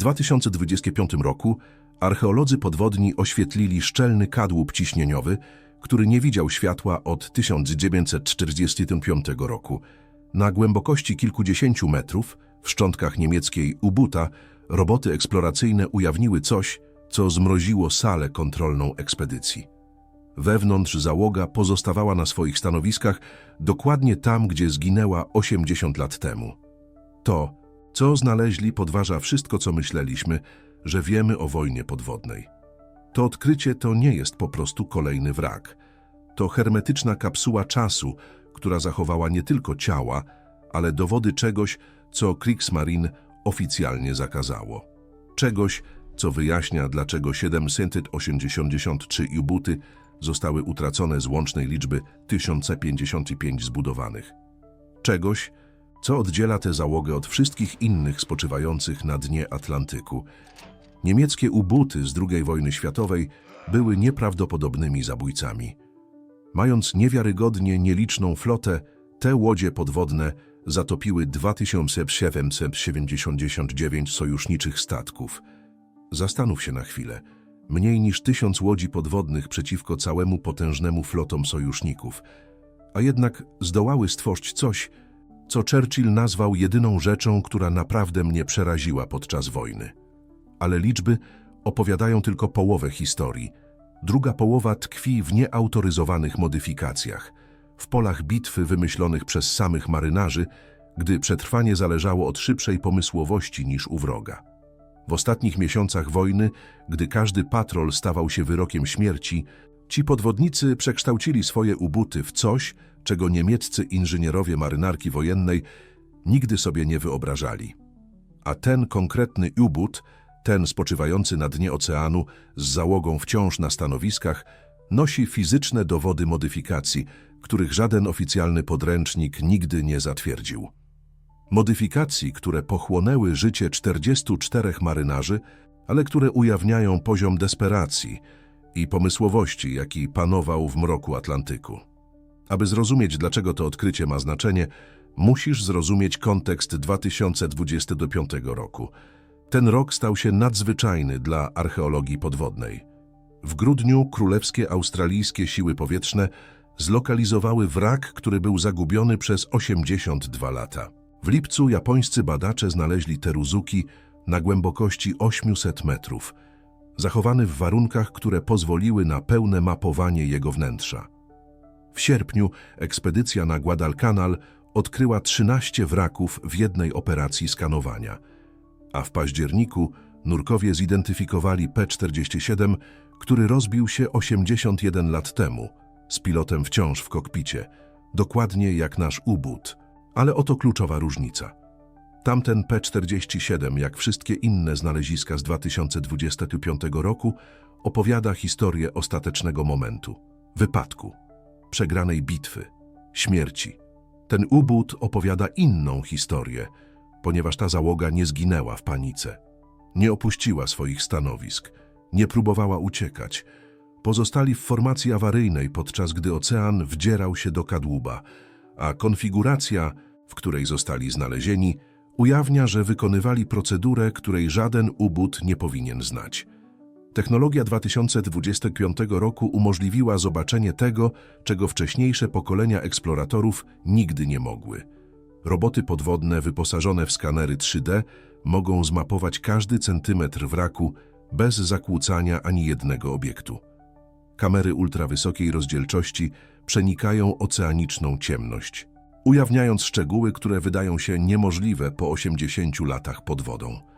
2025 roku archeolodzy podwodni oświetlili szczelny kadłub ciśnieniowy, który nie widział światła od 1945 roku. Na głębokości kilkudziesięciu metrów, w szczątkach niemieckiej U-Buta, roboty eksploracyjne ujawniły coś, co zmroziło salę kontrolną ekspedycji. Wewnątrz załoga pozostawała na swoich stanowiskach dokładnie tam, gdzie zginęła 80 lat temu. To, co znaleźli, podważa wszystko, co myśleliśmy, że wiemy o wojnie podwodnej. To odkrycie to nie jest po prostu kolejny wrak. To hermetyczna kapsuła czasu, która zachowała nie tylko ciała, ale dowody czegoś, co Kriegsmarine oficjalnie zakazało. Czegoś, co wyjaśnia, dlaczego 783 U-buty zostały utracone z łącznej liczby 1055 zbudowanych. Czegoś, co oddziela tę załogę od wszystkich innych spoczywających na dnie Atlantyku. Niemieckie U-buty z II wojny światowej były nieprawdopodobnymi zabójcami. Mając niewiarygodnie nieliczną flotę, te łodzie podwodne zatopiły 2779 sojuszniczych statków. Zastanów się na chwilę. Mniej niż tysiąc łodzi podwodnych przeciwko całemu potężnemu flotom sojuszników. A jednak zdołały stworzyć coś, co Churchill nazwał jedyną rzeczą, która naprawdę mnie przeraziła podczas wojny. Ale liczby opowiadają tylko połowę historii. Druga połowa tkwi w nieautoryzowanych modyfikacjach, w polach bitwy wymyślonych przez samych marynarzy, gdy przetrwanie zależało od szybszej pomysłowości niż u wroga. W ostatnich miesiącach wojny, gdy każdy patrol stawał się wyrokiem śmierci, ci podwodnicy przekształcili swoje ubuty w coś, czego niemieccy inżynierowie marynarki wojennej nigdy sobie nie wyobrażali. A ten konkretny ubót, ten spoczywający na dnie oceanu z załogą wciąż na stanowiskach, nosi fizyczne dowody modyfikacji, których żaden oficjalny podręcznik nigdy nie zatwierdził. Modyfikacji, które pochłonęły życie 44 marynarzy, ale które ujawniają poziom desperacji i pomysłowości, jaki panował w mroku Atlantyku. Aby zrozumieć, dlaczego to odkrycie ma znaczenie, musisz zrozumieć kontekst 2025 roku. Ten rok stał się nadzwyczajny dla archeologii podwodnej. W grudniu królewskie australijskie siły powietrzne zlokalizowały wrak, który był zagubiony przez 82 lata. W lipcu japońscy badacze znaleźli Teruzuki na głębokości 800 metrów, zachowany w warunkach, które pozwoliły na pełne mapowanie jego wnętrza. W sierpniu ekspedycja na Guadalcanal odkryła 13 wraków w jednej operacji skanowania, a w październiku nurkowie zidentyfikowali P-47, który rozbił się 81 lat temu, z pilotem wciąż w kokpicie, dokładnie jak nasz ubót. Ale oto kluczowa różnica. Tamten P-47, jak wszystkie inne znaleziska z 2025 roku, opowiada historię ostatecznego momentu, wypadku, przegranej bitwy, śmierci. Ten ubót opowiada inną historię, ponieważ ta załoga nie zginęła w panice. Nie opuściła swoich stanowisk, nie próbowała uciekać. Pozostali w formacji awaryjnej, podczas gdy ocean wdzierał się do kadłuba, a konfiguracja, w której zostali znalezieni, ujawnia, że wykonywali procedurę, której żaden ubót nie powinien znać. Technologia 2025 roku umożliwiła zobaczenie tego, czego wcześniejsze pokolenia eksploratorów nigdy nie mogły. Roboty podwodne wyposażone w skanery 3D mogą zmapować każdy centymetr wraku bez zakłócania ani jednego obiektu. Kamery ultrawysokiej rozdzielczości przenikają oceaniczną ciemność, ujawniając szczegóły, które wydają się niemożliwe po 80 latach pod wodą.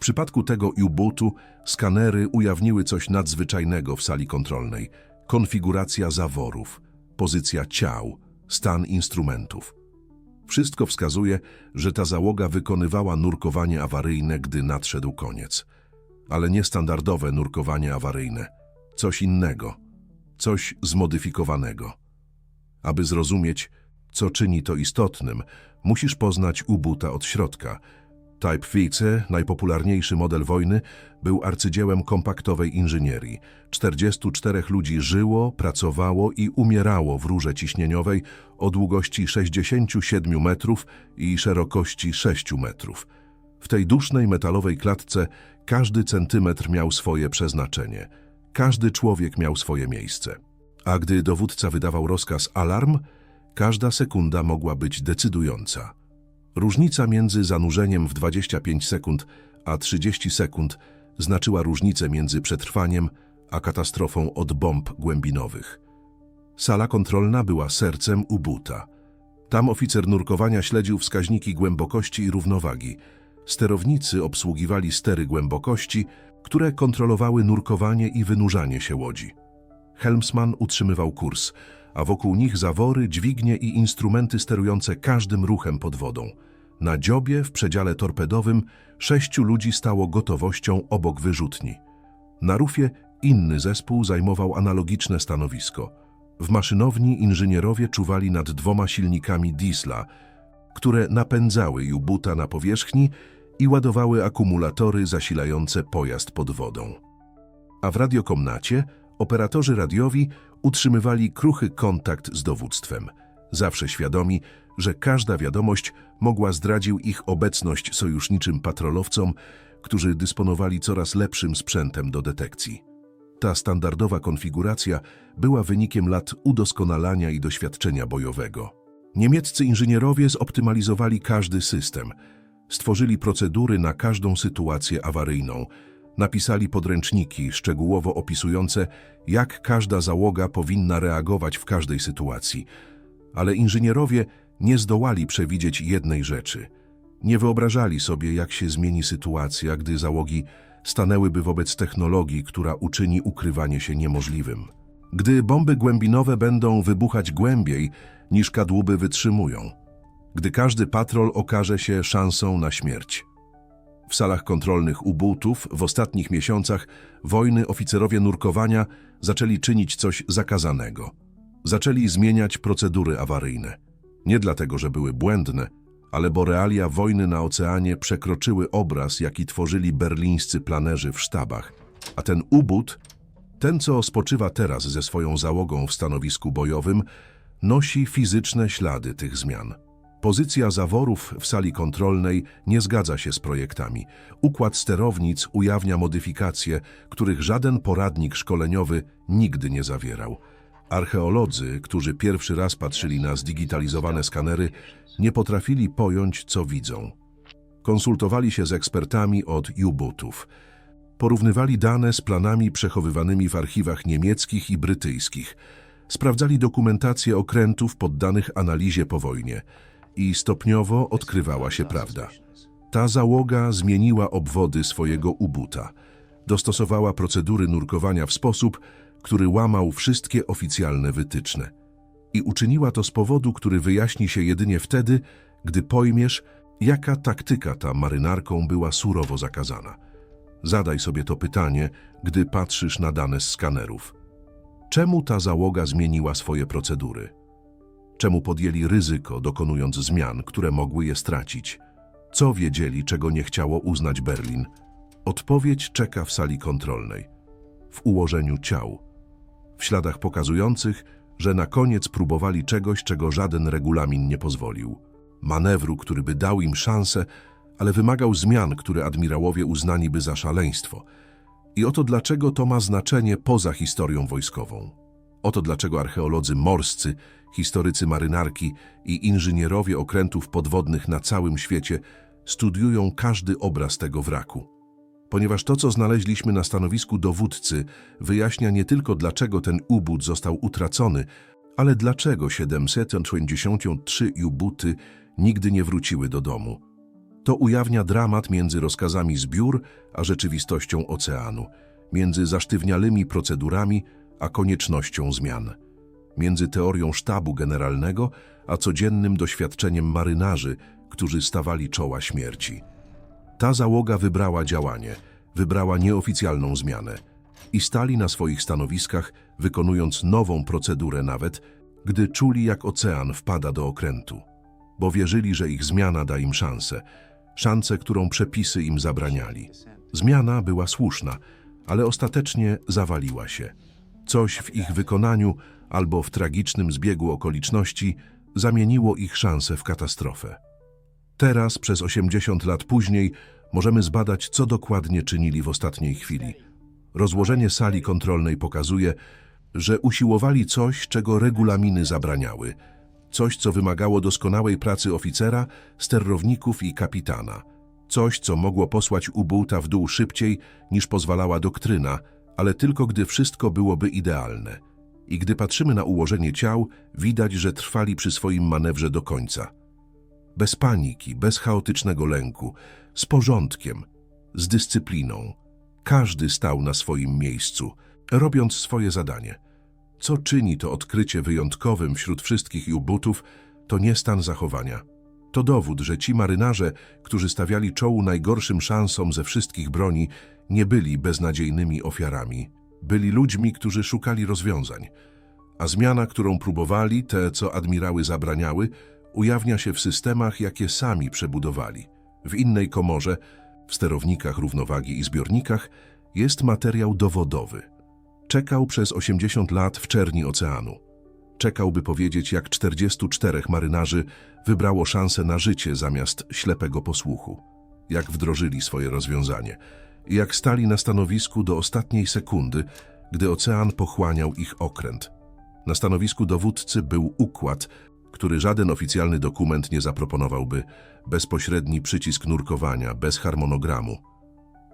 Przypadku tego U-bootu skanery ujawniły coś nadzwyczajnego w sali kontrolnej. Konfiguracja zaworów, pozycja ciał, stan instrumentów. Wszystko wskazuje, że ta załoga wykonywała nurkowanie awaryjne, gdy nadszedł koniec. Ale nie standardowe nurkowanie awaryjne. Coś innego. Coś zmodyfikowanego. Aby zrozumieć, co czyni to istotnym, musisz poznać U-buta od środka – Type Vice, najpopularniejszy model wojny, był arcydziełem kompaktowej inżynierii. 44 ludzi żyło, pracowało i umierało w rurze ciśnieniowej o długości 67 metrów i szerokości 6 metrów. W tej dusznej metalowej klatce każdy centymetr miał swoje przeznaczenie. Każdy człowiek miał swoje miejsce. A gdy dowódca wydawał rozkaz alarm, każda sekunda mogła być decydująca. Różnica między zanurzeniem w 25 sekund a 30 sekund znaczyła różnicę między przetrwaniem a katastrofą od bomb głębinowych. Sala kontrolna była sercem ubuta. Tam oficer nurkowania śledził wskaźniki głębokości i równowagi. Sterownicy obsługiwali stery głębokości, które kontrolowały nurkowanie i wynurzanie się łodzi. Helmsman utrzymywał kurs, a wokół nich zawory, dźwignie i instrumenty sterujące każdym ruchem pod wodą. Na dziobie w przedziale torpedowym sześciu ludzi stało gotowością obok wyrzutni. Na rufie inny zespół zajmował analogiczne stanowisko. W maszynowni inżynierowie czuwali nad dwoma silnikami diesla, które napędzały jubuta na powierzchni i ładowały akumulatory zasilające pojazd pod wodą. A w radiokomnacie operatorzy radiowi utrzymywali kruchy kontakt z dowództwem, zawsze świadomi, że każda wiadomość mogła zdradził ich obecność sojuszniczym patrolowcom, którzy dysponowali coraz lepszym sprzętem do detekcji. Ta standardowa konfiguracja była wynikiem lat udoskonalania i doświadczenia bojowego. Niemieccy inżynierowie zoptymalizowali każdy system, stworzyli procedury na każdą sytuację awaryjną, napisali podręczniki szczegółowo opisujące, jak każda załoga powinna reagować w każdej sytuacji. Ale inżynierowie nie zdołali przewidzieć jednej rzeczy. Nie wyobrażali sobie, jak się zmieni sytuacja, gdy załogi stanęłyby wobec technologii, która uczyni ukrywanie się niemożliwym. Gdy bomby głębinowe będą wybuchać głębiej niż kadłuby wytrzymują. Gdy każdy patrol okaże się szansą na śmierć. W salach kontrolnych ubótów w ostatnich miesiącach wojny oficerowie nurkowania zaczęli czynić coś zakazanego. Zaczęli zmieniać procedury awaryjne. Nie dlatego, że były błędne, ale bo realia wojny na oceanie przekroczyły obraz, jaki tworzyli berlińscy planerzy w sztabach. A ten ubót, ten co spoczywa teraz ze swoją załogą w stanowisku bojowym, nosi fizyczne ślady tych zmian. Pozycja zaworów w sali kontrolnej nie zgadza się z projektami. Układ sterownic ujawnia modyfikacje, których żaden poradnik szkoleniowy nigdy nie zawierał. Archeolodzy, którzy pierwszy raz patrzyli na zdigitalizowane skanery, nie potrafili pojąć, co widzą. Konsultowali się z ekspertami od U-bootów. Porównywali dane z planami przechowywanymi w archiwach niemieckich i brytyjskich. Sprawdzali dokumentację okrętów poddanych analizie po wojnie i stopniowo odkrywała się prawda. Ta załoga zmieniła obwody swojego ubuta. Dostosowała procedury nurkowania w sposób, który łamał wszystkie oficjalne wytyczne. I uczyniła to z powodu, który wyjaśni się jedynie wtedy, gdy pojmiesz, jaka taktyka ta marynarką była surowo zakazana. Zadaj sobie to pytanie, gdy patrzysz na dane z skanerów. Czemu ta załoga zmieniła swoje procedury? Czemu podjęli ryzyko, dokonując zmian, które mogły je stracić? Co wiedzieli, czego nie chciało uznać Berlin? Odpowiedź czeka w sali kontrolnej. W ułożeniu ciał. W śladach pokazujących, że na koniec próbowali czegoś, czego żaden regulamin nie pozwolił. Manewru, który by dał im szansę, ale wymagał zmian, które admirałowie uznani by za szaleństwo. I oto dlaczego to ma znaczenie poza historią wojskową. Oto dlaczego archeolodzy morscy, historycy marynarki i inżynierowie okrętów podwodnych na całym świecie studiują każdy obraz tego wraku. Ponieważ to, co znaleźliśmy na stanowisku dowódcy, wyjaśnia nie tylko dlaczego ten ubót został utracony, ale dlaczego 753 ubuty nigdy nie wróciły do domu. To ujawnia dramat między rozkazami zbiór a rzeczywistością oceanu, między zasztywniałymi procedurami a koniecznością zmian, między teorią sztabu generalnego a codziennym doświadczeniem marynarzy, którzy stawali czoła śmierci. Ta załoga wybrała działanie, wybrała nieoficjalną zmianę i stali na swoich stanowiskach, wykonując nową procedurę nawet, gdy czuli, jak ocean wpada do okrętu, bo wierzyli, że ich zmiana da im szansę, szansę, którą przepisy im zabraniali. Zmiana była słuszna, ale ostatecznie zawaliła się. Coś w ich wykonaniu albo w tragicznym zbiegu okoliczności zamieniło ich szanse w katastrofę. Teraz, przez 80 lat później, możemy zbadać, co dokładnie czynili w ostatniej chwili. Rozłożenie sali kontrolnej pokazuje, że usiłowali coś, czego regulaminy zabraniały. Coś, co wymagało doskonałej pracy oficera, sterowników i kapitana. Coś, co mogło posłać U-Boota w dół szybciej, niż pozwalała doktryna, ale tylko gdy wszystko byłoby idealne. I gdy patrzymy na ułożenie ciał, widać, że trwali przy swoim manewrze do końca. Bez paniki, bez chaotycznego lęku, z porządkiem, z dyscypliną. Każdy stał na swoim miejscu, robiąc swoje zadanie. Co czyni to odkrycie wyjątkowym wśród wszystkich U-bootów, to nie stan zachowania. To dowód, że ci marynarze, którzy stawiali czołu najgorszym szansom ze wszystkich broni, nie byli beznadziejnymi ofiarami. Byli ludźmi, którzy szukali rozwiązań. A zmiana, którą próbowali, te, co admirały zabraniały, ujawnia się w systemach, jakie sami przebudowali. W innej komorze, w sterownikach równowagi i zbiornikach, jest materiał dowodowy. Czekał przez 80 lat w czerni oceanu. Czekał, by powiedzieć, jak 44 marynarzy wybrało szansę na życie zamiast ślepego posłuchu. Jak wdrożyli swoje rozwiązanie. Jak stali na stanowisku do ostatniej sekundy, gdy ocean pochłaniał ich okręt. Na stanowisku dowódcy był układ, który żaden oficjalny dokument nie zaproponowałby, bezpośredni przycisk nurkowania, bez harmonogramu.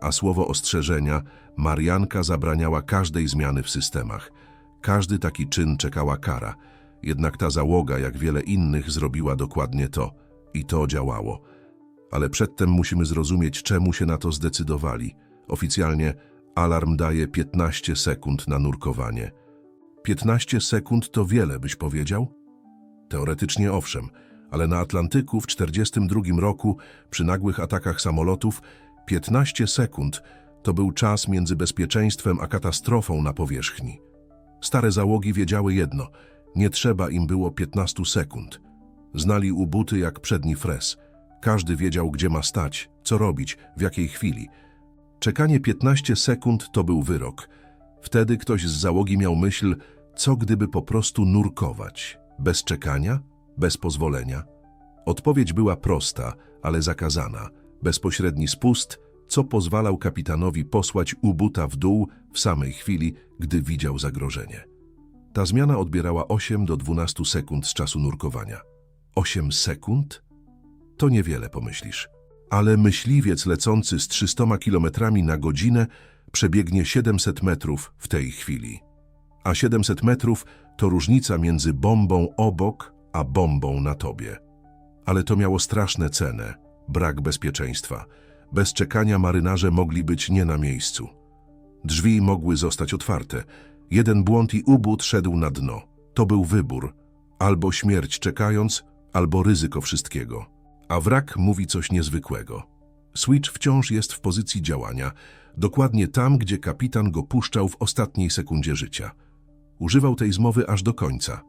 A słowo ostrzeżenia, Marianka zabraniała każdej zmiany w systemach. Każdy taki czyn czekała kara. Jednak ta załoga, jak wiele innych, zrobiła dokładnie to. I to działało. Ale przedtem musimy zrozumieć, czemu się na to zdecydowali. Oficjalnie alarm daje 15 sekund na nurkowanie. 15 sekund to wiele, byś powiedział? Teoretycznie owszem, ale na Atlantyku w 1942 roku, przy nagłych atakach samolotów, 15 sekund to był czas między bezpieczeństwem a katastrofą na powierzchni. Stare załogi wiedziały jedno, nie trzeba im było 15 sekund. Znali ubuty jak przedni fres. Każdy wiedział, gdzie ma stać, co robić, w jakiej chwili. Czekanie 15 sekund to był wyrok. Wtedy ktoś z załogi miał myśl, co gdyby po prostu nurkować. Bez czekania? Bez pozwolenia? Odpowiedź była prosta, ale zakazana. Bezpośredni spust, co pozwalał kapitanowi posłać ubuta w dół w samej chwili, gdy widział zagrożenie. Ta zmiana odbierała 8 do 12 sekund z czasu nurkowania. 8 sekund? To niewiele, pomyślisz. Ale myśliwiec lecący z 300 km na godzinę przebiegnie 700 metrów w tej chwili. A 700 metrów to różnica między bombą obok, a bombą na tobie. Ale to miało straszne cenę, brak bezpieczeństwa. Bez czekania marynarze mogli być nie na miejscu. Drzwi mogły zostać otwarte. Jeden błąd i ubót szedł na dno. To był wybór. Albo śmierć czekając, albo ryzyko wszystkiego. A wrak mówi coś niezwykłego. Switch wciąż jest w pozycji działania, dokładnie tam, gdzie kapitan go puszczał w ostatniej sekundzie życia. Używał tej zmowy aż do końca.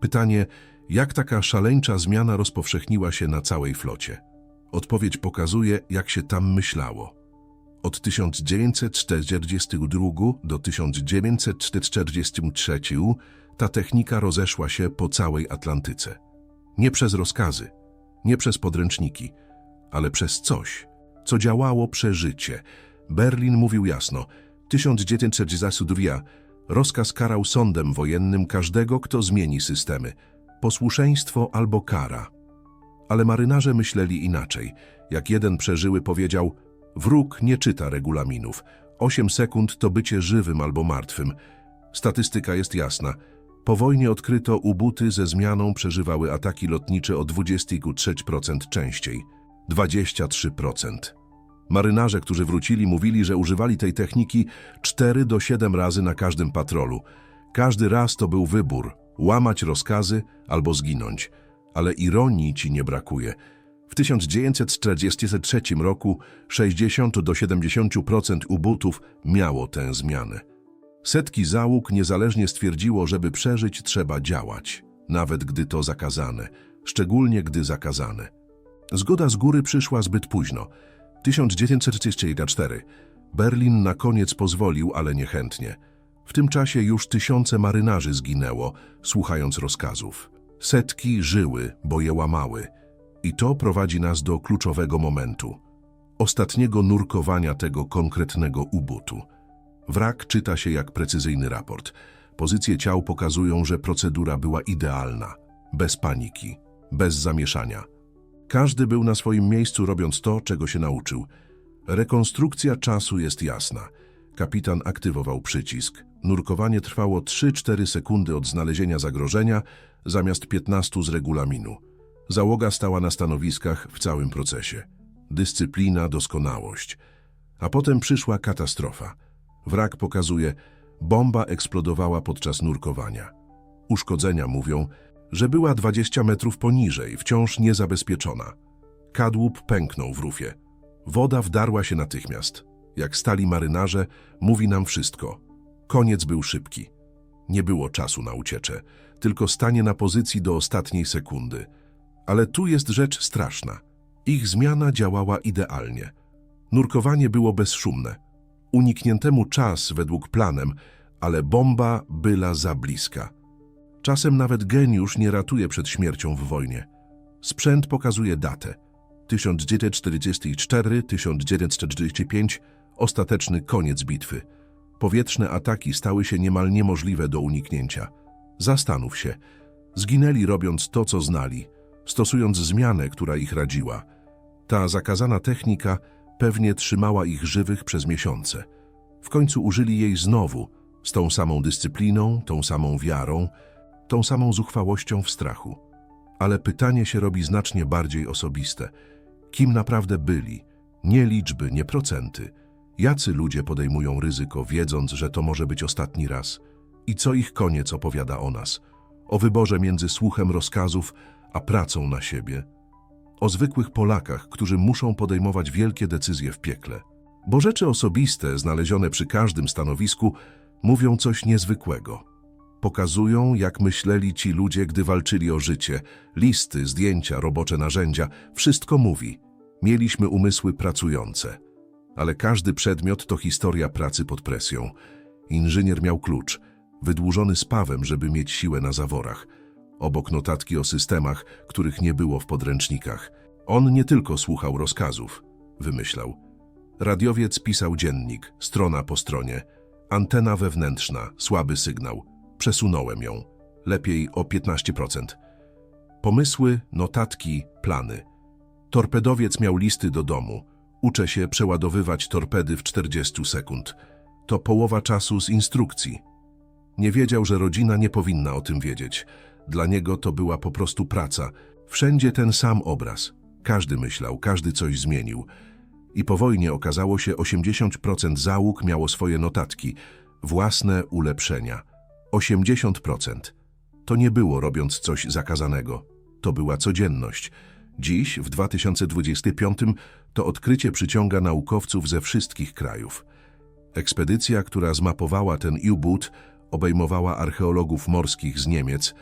Pytanie, jak taka szaleńcza zmiana rozpowszechniła się na całej flocie? Odpowiedź pokazuje, jak się tam myślało. Od 1942 do 1943 ta technika rozeszła się po całej Atlantyce. Nie przez rozkazy, nie przez podręczniki, ale przez coś, co działało przeżycie. Berlin mówił jasno, 1942 rozkaz karał sądem wojennym każdego, kto zmieni systemy, posłuszeństwo albo kara. Ale marynarze myśleli inaczej. Jak jeden przeżyły powiedział, wróg nie czyta regulaminów. 8 sekund to bycie żywym albo martwym. Statystyka jest jasna. Po wojnie odkryto ubuty ze zmianą przeżywały ataki lotnicze o 23% częściej. 23%. Marynarze, którzy wrócili, mówili, że używali tej techniki 4 do 7 razy na każdym patrolu. Każdy raz to był wybór łamać rozkazy albo zginąć. Ale ironii ci nie brakuje. W 1943 roku 60 do 70% ubutów miało tę zmianę. Setki załóg niezależnie stwierdziło, żeby przeżyć trzeba działać, nawet gdy to zakazane, szczególnie gdy zakazane. Zgoda z góry przyszła zbyt późno. 1944. Berlin na koniec pozwolił, ale niechętnie. W tym czasie już tysiące marynarzy zginęło, słuchając rozkazów. Setki żyły, bo je łamały. I to prowadzi nas do kluczowego momentu. Ostatniego nurkowania tego konkretnego ubutu. Wrak czyta się jak precyzyjny raport. Pozycje ciał pokazują, że procedura była idealna. Bez paniki, bez zamieszania. Każdy był na swoim miejscu robiąc to, czego się nauczył. Rekonstrukcja czasu jest jasna. Kapitan aktywował przycisk. Nurkowanie trwało 3-4 sekundy od znalezienia zagrożenia zamiast 15 z regulaminu. Załoga stała na stanowiskach w całym procesie. Dyscyplina, doskonałość. A potem przyszła katastrofa. Wrak pokazuje, bomba eksplodowała podczas nurkowania. Uszkodzenia mówią, że była 20 metrów poniżej, wciąż niezabezpieczona. Kadłub pęknął w rufie. Woda wdarła się natychmiast. Jak stali marynarze, mówi nam wszystko. Koniec był szybki. Nie było czasu na ucieczę, tylko stanie na pozycji do ostatniej sekundy. Ale tu jest rzecz straszna. Ich zmiana działała idealnie. Nurkowanie było bezszumne. Unikniętemu czas według planem, ale bomba była za bliska. Czasem nawet geniusz nie ratuje przed śmiercią w wojnie. Sprzęt pokazuje datę. 1944-1945 ostateczny koniec bitwy. Powietrzne ataki stały się niemal niemożliwe do uniknięcia. Zastanów się. Zginęli robiąc to, co znali, stosując zmianę, która ich radziła. Ta zakazana technika pewnie trzymała ich żywych przez miesiące. W końcu użyli jej znowu, z tą samą dyscypliną, tą samą wiarą, tą samą zuchwałością w strachu. Ale pytanie się robi znacznie bardziej osobiste. Kim naprawdę byli? Nie liczby, nie procenty. Jacy ludzie podejmują ryzyko, wiedząc, że to może być ostatni raz? I co ich koniec opowiada o nas? O wyborze między słuchem rozkazów, a pracą na siebie? O zwykłych Polakach, którzy muszą podejmować wielkie decyzje w piekle. Bo rzeczy osobiste, znalezione przy każdym stanowisku, mówią coś niezwykłego. Pokazują, jak myśleli ci ludzie, gdy walczyli o życie. Listy, zdjęcia, robocze narzędzia, wszystko mówi. Mieliśmy umysły pracujące. Ale każdy przedmiot to historia pracy pod presją. Inżynier miał klucz, wydłużony spawem, żeby mieć siłę na zaworach. Obok notatki o systemach, których nie było w podręcznikach. On nie tylko słuchał rozkazów, wymyślał. Radiowiec pisał dziennik, strona po stronie. Antena wewnętrzna, słaby sygnał. Przesunąłem ją. Lepiej o 15%. Pomysły, notatki, plany. Torpedowiec miał listy do domu. Uczę się przeładowywać torpedy w 40 sekund. To połowa czasu z instrukcji. Nie wiedział, że rodzina nie powinna o tym wiedzieć. Dla niego to była po prostu praca. Wszędzie ten sam obraz. Każdy myślał, każdy coś zmienił. I po wojnie okazało się, 80% załóg miało swoje notatki, własne ulepszenia. 80%. To nie było robiąc coś zakazanego. To była codzienność. Dziś, w 2025, to odkrycie przyciąga naukowców ze wszystkich krajów. Ekspedycja, która zmapowała ten U-boot, obejmowała archeologów morskich z Niemiec,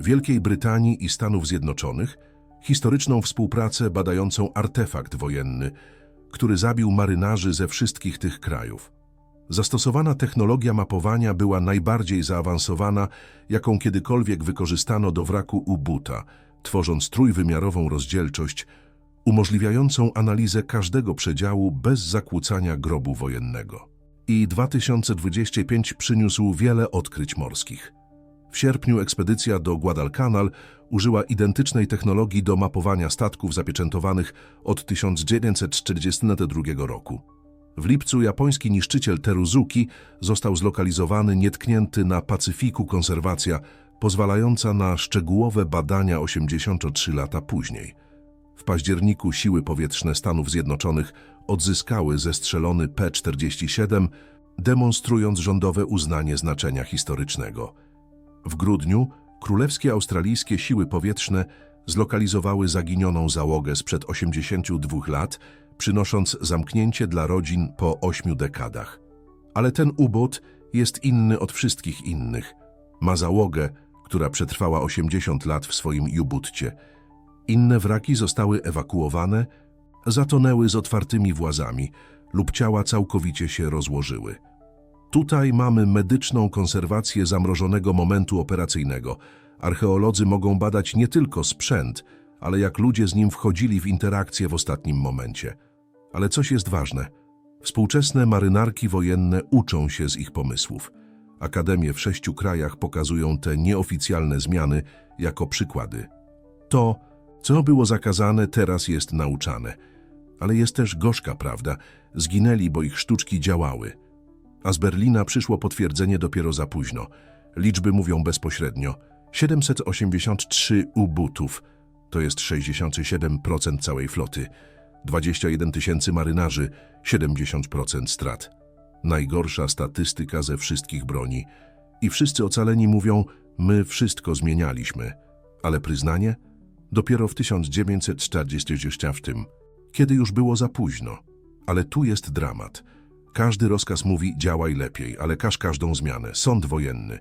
Wielkiej Brytanii i Stanów Zjednoczonych, historyczną współpracę badającą artefakt wojenny, który zabił marynarzy ze wszystkich tych krajów. Zastosowana technologia mapowania była najbardziej zaawansowana, jaką kiedykolwiek wykorzystano do wraku U-boota, tworząc trójwymiarową rozdzielczość umożliwiającą analizę każdego przedziału bez zakłócania grobu wojennego. I 2025 przyniósł wiele odkryć morskich. W sierpniu ekspedycja do Guadalcanal użyła identycznej technologii do mapowania statków zapieczętowanych od 1942 roku. W lipcu japoński niszczyciel Teruzuki został zlokalizowany nietknięty na Pacyfiku konserwacja, pozwalająca na szczegółowe badania 83 lata później. W październiku siły powietrzne Stanów Zjednoczonych odzyskały zestrzelony P-47, demonstrując rządowe uznanie znaczenia historycznego. W grudniu królewskie australijskie siły powietrzne zlokalizowały zaginioną załogę sprzed 82 lat, przynosząc zamknięcie dla rodzin po ośmiu dekadach. Ale ten ubot jest inny od wszystkich innych. Ma załogę, która przetrwała 80 lat w swoim jubutcie. Inne wraki zostały ewakuowane, zatonęły z otwartymi włazami lub ciała całkowicie się rozłożyły. Tutaj mamy medyczną konserwację zamrożonego momentu operacyjnego. Archeolodzy mogą badać nie tylko sprzęt, ale jak ludzie z nim wchodzili w interakcję w ostatnim momencie. Ale coś jest ważne. Współczesne marynarki wojenne uczą się z ich pomysłów. Akademie w sześciu krajach pokazują te nieoficjalne zmiany jako przykłady. To, co było zakazane, teraz jest nauczane. Ale jest też gorzka prawda. Zginęli, bo ich sztuczki działały. A z Berlina przyszło potwierdzenie dopiero za późno. Liczby mówią bezpośrednio. 783 ubutów, to jest 67% całej floty. 21 tysięcy marynarzy, 70% strat. Najgorsza statystyka ze wszystkich broni. I wszyscy ocaleni mówią, my wszystko zmienialiśmy. Ale przyznanie? Dopiero w 1940, kiedy już było za późno. Ale tu jest dramat. Każdy rozkaz mówi działaj lepiej, ale każ każdą zmianę. Sąd wojenny.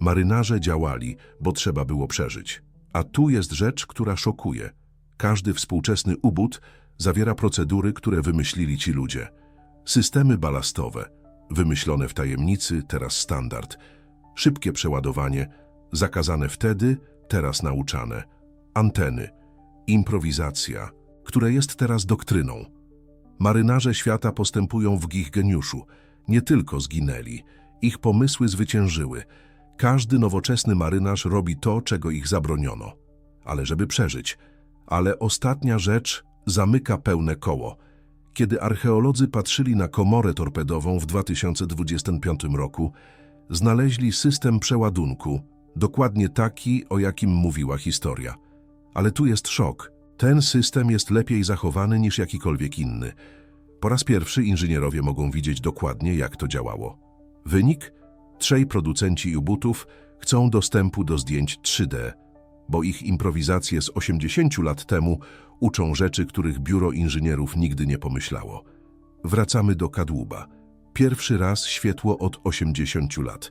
Marynarze działali, bo trzeba było przeżyć. A tu jest rzecz, która szokuje. Każdy współczesny ubót zawiera procedury, które wymyślili ci ludzie. Systemy balastowe, wymyślone w tajemnicy, teraz standard. Szybkie przeładowanie, zakazane wtedy, teraz nauczane. Anteny, improwizacja, która jest teraz doktryną. Marynarze świata postępują w ich geniuszu. Nie tylko zginęli, ich pomysły zwyciężyły. Każdy nowoczesny marynarz robi to, czego ich zabroniono. Ale żeby przeżyć. Ale ostatnia rzecz zamyka pełne koło. Kiedy archeolodzy patrzyli na komorę torpedową w 2025 roku, znaleźli system przeładunku, dokładnie taki, o jakim mówiła historia. Ale tu jest szok. Ten system jest lepiej zachowany niż jakikolwiek inny. Po raz pierwszy inżynierowie mogą widzieć dokładnie, jak to działało. Wynik? Trzej producenci ubutów chcą dostępu do zdjęć 3D, bo ich improwizacje z 80 lat temu uczą rzeczy, których biuro inżynierów nigdy nie pomyślało. Wracamy do kadłuba. Pierwszy raz świetło od 80 lat,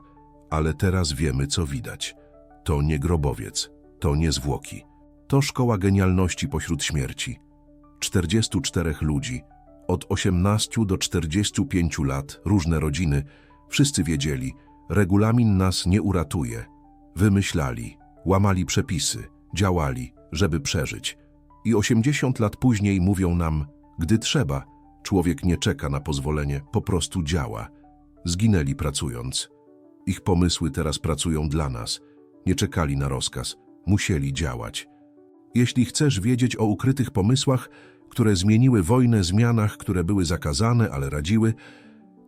ale teraz wiemy, co widać. To nie grobowiec, to nie zwłoki. To szkoła genialności pośród śmierci. 44 ludzi, od 18 do 45 lat, różne rodziny, wszyscy wiedzieli, regulamin nas nie uratuje. Wymyślali, łamali przepisy, działali, żeby przeżyć. I 80 lat później mówią nam, gdy trzeba, człowiek nie czeka na pozwolenie, po prostu działa. Zginęli pracując. Ich pomysły teraz pracują dla nas. Nie czekali na rozkaz, musieli działać. Jeśli chcesz wiedzieć o ukrytych pomysłach, które zmieniły wojnę, zmianach, które były zakazane, ale radziły,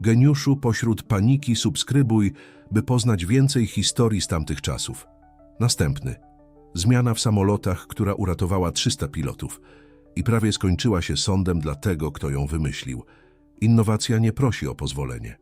geniuszu pośród paniki subskrybuj, by poznać więcej historii z tamtych czasów. Następny. Zmiana w samolotach, która uratowała 300 pilotów i prawie skończyła się sądem dla tego, kto ją wymyślił. Innowacja nie prosi o pozwolenie.